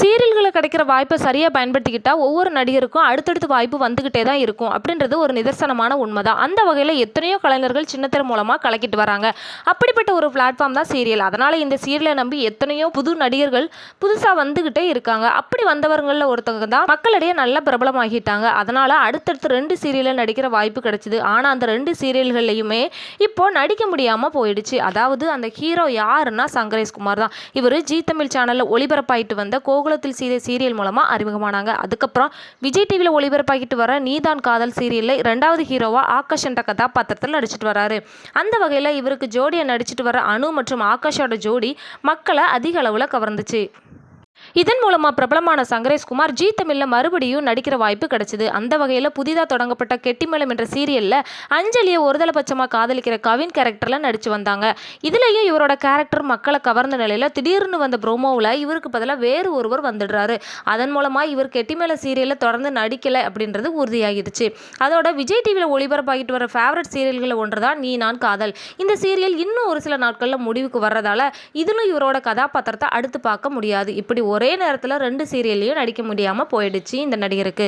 சீரியல்களை கிடைக்கிற வாய்ப்பை சரியாக பயன்படுத்திக்கிட்டால் ஒவ்வொரு நடிகருக்கும் அடுத்தடுத்து வாய்ப்பு வந்துக்கிட்டே தான் இருக்கும் அப்படின்றது ஒரு நிதர்சனமான உண்மை தான் அந்த வகையில் எத்தனையோ கலைஞர்கள் சின்னத்திரை மூலமாக கலக்கிட்டு வராங்க. அப்படிப்பட்ட ஒரு பிளாட்ஃபார்ம் தான் சீரியல். அதனால் இந்த சீரியலை நம்பி எத்தனையோ புது நடிகர்கள் புதுசாக வந்துக்கிட்டே இருக்காங்க. அப்படி வந்தவர்களில் ஒருத்தவங்க தான் மக்களிடையே நல்ல பிரபலமாகிட்டாங்க. அதனால் அடுத்தடுத்து ரெண்டு சீரியலில் நடிக்கிற வாய்ப்பு கிடைச்சிது. ஆனால் அந்த ரெண்டு சீரியல்கள்லையுமே இப்போ நடிக்க முடியாமல் போயிடுச்சு. அதாவது அந்த ஹீரோ யாருன்னா சங்கரேஷ்குமார் தான். இவர் ஜி தமிழ் சேனலில் ஒளிபரப்பாயிட்டு வந்த கோ கோகுலத்தில் சீதை சீரியல் மூலமாக அறிமுகமானாங்க. அதுக்கப்புறம் விஜய் டிவியில் ஒளிபரப்பாகிட்டு வர நீதான் காதல் சீரியலில் ரெண்டாவது ஹீரோவாக ஆகாஷ் என்ற கதாபாத்திரத்தில் நடிச்சிட்டு வராரு. அந்த வகையில் இவருக்கு ஜோடியை நடிச்சிட்டு வர அனு மற்றும் ஆகாஷோட ஜோடி மக்களை அதிக அளவில் கவர்ந்துச்சு. இதன் மூலமாக பிரபலமான சங்கரேஷ்குமார் ஜி தமிழில் மறுபடியும் நடிக்கிற வாய்ப்பு கிடைச்சிது. அந்த வகையில் புதிதாக தொடங்கப்பட்ட கெட்டிமலம் என்ற சீரியலில் அஞ்சலியை ஒருதலைபட்சமாக காதலிக்கிற கவின் கேரக்டரில் நடித்து வந்தாங்க. இதுலேயும் இவரோட கேரக்டர் மக்களை கவர்ந்த நிலையில் திடீர்னு வந்த ப்ரோமோவில் இவருக்கு பதிலாக வேறு ஒருவர் வந்துடுறாரு. அதன் மூலமாக இவர் கெட்டிமேல சீரியலில் தொடர்ந்து நடிக்கலை அப்படின்றது உறுதியாகிடுச்சு. அதோட விஜய் டிவியில் ஒளிபரப்பாகிட்டு வர ஃபேவரட் சீரியல்களில் ஒன்று தான் நீ நான் காதல். இந்த சீரியல் இன்னும் ஒரு சில நாட்களில் முடிவுக்கு வர்றதால இதிலும் இவரோட கதாபாத்திரத்தை அடுத்து பார்க்க முடியாது. இப்படி ஒரு ஒரே நேரத்தில் ரெண்டு சீரியல்லையும் நடிக்க முடியாமல் போயிடுச்சு இந்த நடிகருக்கு.